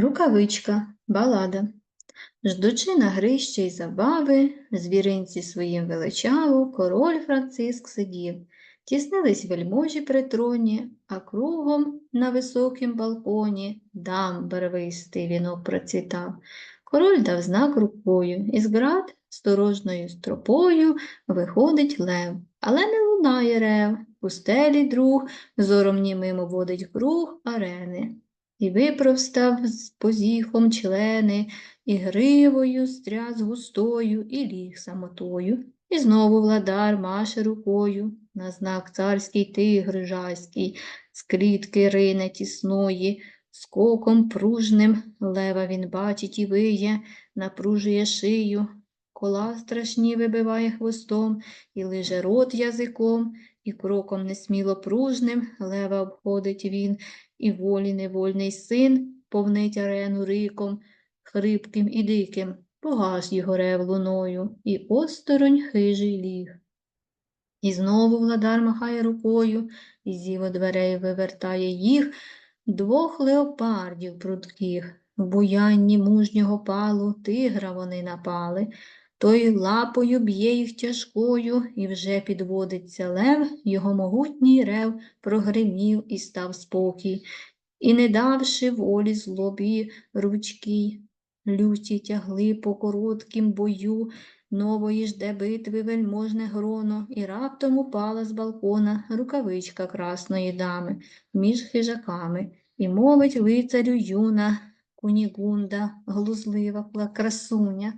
Рукавичка, балада. Ждучи на грище й забави, звіринці своїм величаво, король Франциск сидів. Тіснились вельможі при троні, а кругом на високім балконі дам барвистий вінок процвітав. Король дав знак рукою, із град сторожною стропою виходить лев, але не лунає рев. Пустелі друг зором німим водить круг арени. І випростав з позіхом члени, і гривою стряс густою, і ліг самотою. І знову владар маше рукою, на знак царський тигр жаський, з клітки рине тісної, скоком пружним лева він бачить і виє, напружує шию, кола страшні вибиває хвостом, і лиже рот язиком, і кроком несміло пружним лева обходить він, і волі невольний син повнить арену риком, хрипким і диким, погас його рев луною, і осторонь хижий ліг. І знову владар махає рукою, і зіво дверей вивертає їх, двох леопардів прудких, в буянні мужнього палу тигра вони напали. Той лапою б'є їх тяжкою, і вже підводиться лев, його могутній рев прогримів і став спокій, і, не давши волі злобі ручки, люті тягли по короткім бою, нової жде битви вельможне гроно, і раптом упала з балкона рукавичка красної дами між хижаками, і мовить лицарю юна Кунігунда, глузлива красуня.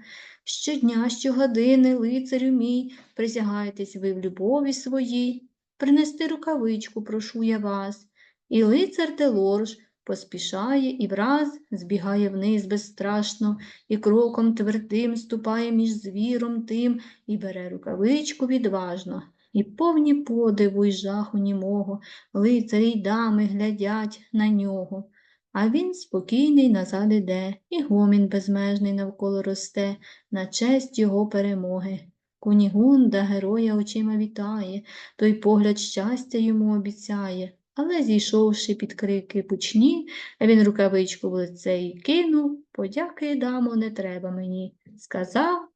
Щодня, щогодини, лицарю мій, присягаєтесь ви в любові своїй, принести рукавичку, прошу я вас. І лицар Делорж поспішає і враз збігає вниз безстрашно, і кроком твердим ступає між звіром тим, і бере рукавичку відважно. І повні подиву й жаху німого, лицарі й дами глядять на нього. А він спокійний назад іде, і гомін безмежний навколо росте, на честь його перемоги. Кунігунда героя очима вітає, той погляд щастя йому обіцяє. Але, зійшовши під крики пучні, він рукавичку в лице й кинув, подяки, дамо, не треба мені, сказав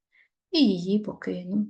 і її покинув.